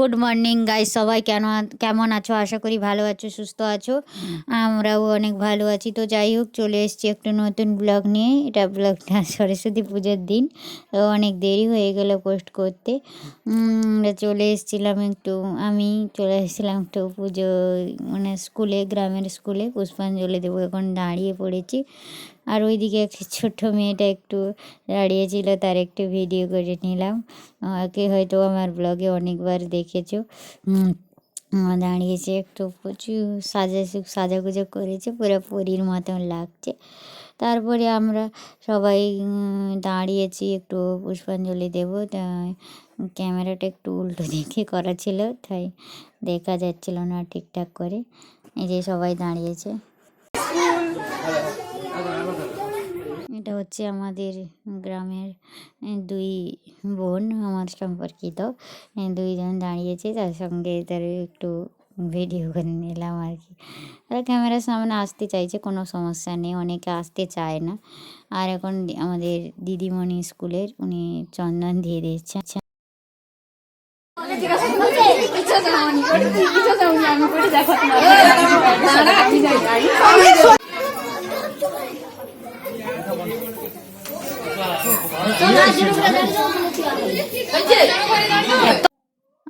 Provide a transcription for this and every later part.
Good morning guys সবাই কেন কেমন আছো? আশা করি ভালো আছো, সুস্থ আছো। আমরাও অনেক ভালো আছি। তো যাই হোক, চলে এসেছি একটু নতুন ব্লগ নিয়ে। এটা ব্লগটা সরস্বতী পুজোর দিন। অনেক দেরি হয়ে গেল পোস্ট করতে। চলে এসেছিলাম একটু, আমি চলে এসেছিলাম একটু পুজো মানে স্কুলে গ্রামের স্কুলে পুষ্পাঞ্জলি দেবো। এখন দাঁড়িয়ে পড়েছি। আর ওইদিকে একটা ছোট্ট মেয়েটা একটু দাঁড়িয়েছিল, তার একটু ভিডিও করে নিলাম। ওকে হয়তো আমার ব্লগে অনেকবার দেখেছ। দাঁড়িয়েছে একটু প্রচুর সাজা সাজাগুজো করেছে, পুরো পরীর মতন লাগছে। তারপরে আমরা সবাই দাঁড়িয়েছি একটু পুষ্পাঞ্জলি দেবো ক্যামেরাটা একটু উল্টো দিকে করা ছিল, তাই দেখা যাচ্ছিল না ঠিকঠাক করে। এই যে সবাই দাঁড়িয়েছে। এটা হচ্ছে আমাদের গ্রামের দুই বোন আমার সম্পর্কিত দুইজন দাঁড়িয়েছে, তার সঙ্গে তার একটু ভিডিও করে নিলাম আর কি। তারা ক্যামেরার সামনে আসতে চাইছে, কোনো সমস্যা নেই, অনেকে আসতে চায় না। আর এখন আমাদের দিদিমণি স্কুলের, উনি চন্দন দিয়ে দিচ্ছে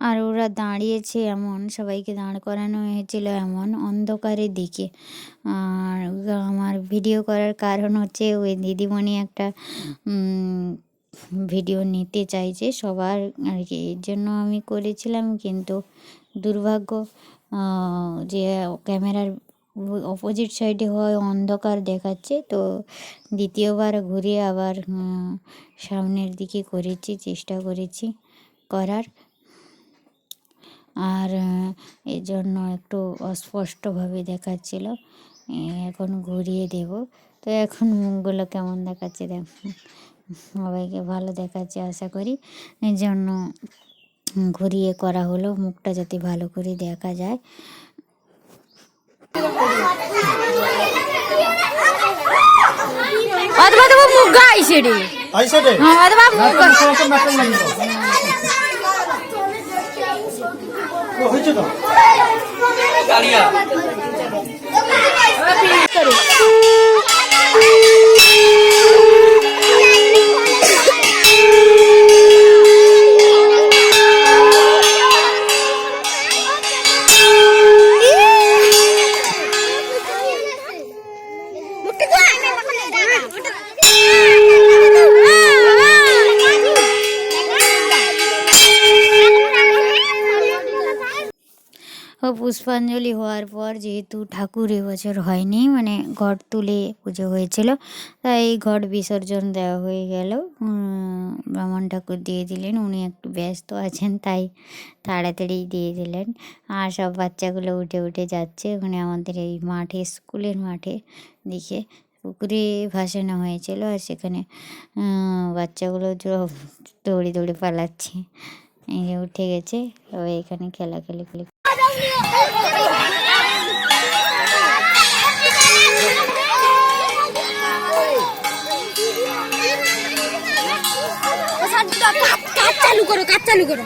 আর ওরা দাঁড়িয়েছে এমন, সবাইকে দাঁড় করানো হয়েছিল এমন অন্ধকারের দিকে। আর আমার ভিডিও করার কারণ হচ্ছে ওই দিদিমণি একটা ভিডিও নিতে চাইছে সবার আর কি। এর জন্য আমি করেছিলাম, কিন্তু দুর্ভাগ্য যে ক্যামেরার অপোজিট সাইডে হয়, অন্ধকার দেখাচ্ছে। তো দ্বিতীয়বার ঘুরিয়ে আবার সামনের দিকে করেছি, চেষ্টা করেছি করার। আর এর জন্য একটু অস্পষ্টভাবে দেখাচ্ছিল। এখন ঘুরিয়ে দেব। তো এখন মুখগুলো কেমন দেখাচ্ছে দেখ। সবাইকে ভালো দেখাচ্ছে আশা করি। এর জন্য ঘুরিয়ে করা হলো, মুখটা যাতে ভালো করে দেখা যায়। অথবা তো মুখ গাইছে রে। আইসে রে? হ্যাঁ অথবা ও হয়েছে তো? ও পুষ্পাঞ্জলি হওয়ার পর যেহেতু ঠাকুর এবছর হয়নি মানে ঘট তুলে পুজো হয়েছিল, তাই ঘট বিসর্জন দেওয়া হয়ে গেল। ব্রাহ্মণ ঠাকুর দিয়ে দিলেন, উনি একটু ব্যস্ত আছেন, তাই তাড়াতাড়ি দিয়ে দিলেন। আর সব বাচ্চাগুলো উঠে উঠে যাচ্ছে, ওখানে আমাদের এই মাঠে, স্কুলের মাঠে দিকে পুকুরে ভাসানো হয়েছিল, আর সেখানে বাচ্চাগুলো দৌড়ে দৌড়ে পালাচ্ছে। উঠে গেছে এখানে খেলাখেলি খেলি চালু করো কাজ চালু করো।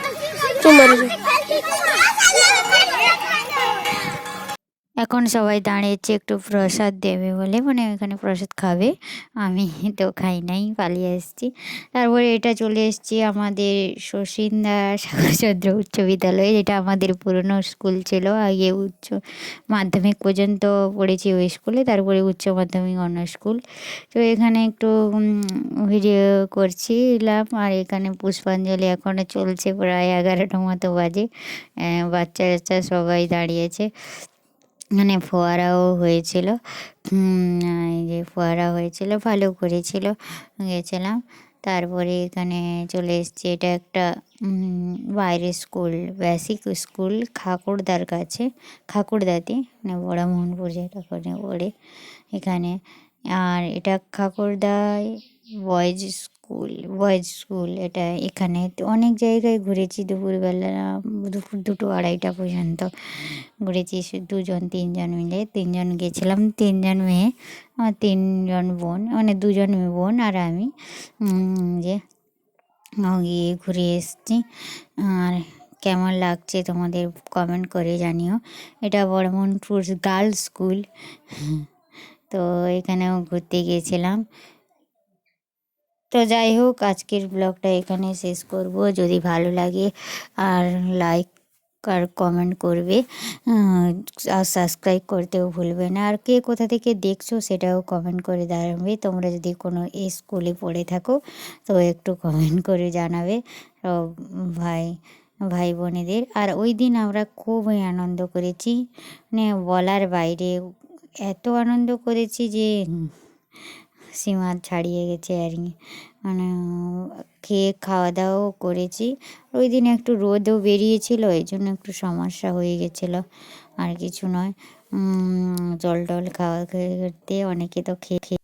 এখন সবাই দাঁড়িয়েছে একটু প্রসাদ দেবে বলে মানে এখানে প্রসাদ খাবে। আমি তো খাই নাই, পালিয়ে এসেছি। তারপরে এটা চলে এসেছি আমাদের শশীন্দা সাগরচন্দ্র উচ্চ বিদ্যালয়ে, যেটা আমাদের পুরনো স্কুল ছিল। আগে উচ্চ মাধ্যমিক পর্যন্ত পড়েছি ওই স্কুলে, তারপরে উচ্চ মাধ্যমিক অন্য স্কুল। তো এখানে একটু ভিডিও করছিলাম আর এখানে পুষ্পাঞ্জলি এখনও চলছে, প্রায় এগারোটা মতো বাজে। বাচ্চা বাচ্চা সবাই দাঁড়িয়েছে। মানে ফোয়ারাও হয়েছিল। এই যে ফোয়ারা হয়েছিল, ভালো করেছিল। গেছিলাম। তারপরে এখানে চলে এসেছি। এটা একটা বাইরের স্কুল বেসিক স্কুল খাকুড়দার কাছে খাকুড়দাতে মানে বড়ামোহনপুর যেটা করে পড়ে এখানে। আর এটা খাকুড়দায় বয়েজ স্কুল বয়েজ স্কুল এটা এখানে অনেক জায়গায় ঘুরেছি। দুপুরবেলা, দুপুর দুটো আড়াইটা পর্যন্ত ঘুরেছি। দুজন, তিনজন মিলে। তিনজন গেছিলাম, তিনজন মেয়ে, আমার তিনজন বোন মানে দুজন বোন আর আমি। যে গিয়ে ঘুরে এসেছি। আর কেমন লাগছে তোমাদের কমেন্ট করে জানিও। এটা বর্মনপুর গার্লস স্কুল তো এখানেও ঘুরতে গিয়েছিলাম তো যাই হোক, আজকের ব্লগটা এখানে শেষ করব। যদি ভালো লাগে আর লাইক আর কমেন্ট করবে আর সাবস্ক্রাইব করতেও ভুলবে না। আর কে কোথা থেকে দেখছ সেটাও কমেন্ট করে দাঁড়াবে তোমরা যদি কোনো স্কুলে পড়ে থাকো, তো একটু কমেন্ট করে জানাবে ভাই ভাই বোনেদের। আর ওই দিন আমরা খুবই আনন্দ করেছি। মানে বলার বাইরে এত আনন্দ করেছি যে সীমা ছাড়িয়ে গেছে আর কি। মানে খেয়ে খাওয়া দাওয়াও করেছি। ওই দিন একটু রোদও বেরিয়েছিল, এই জন্য একটু সমস্যা হয়ে গেছিল। আর কিছু নয় জল টল খাওয়া খেয়ে খেতে অনেকে তো খেয়ে খেয়ে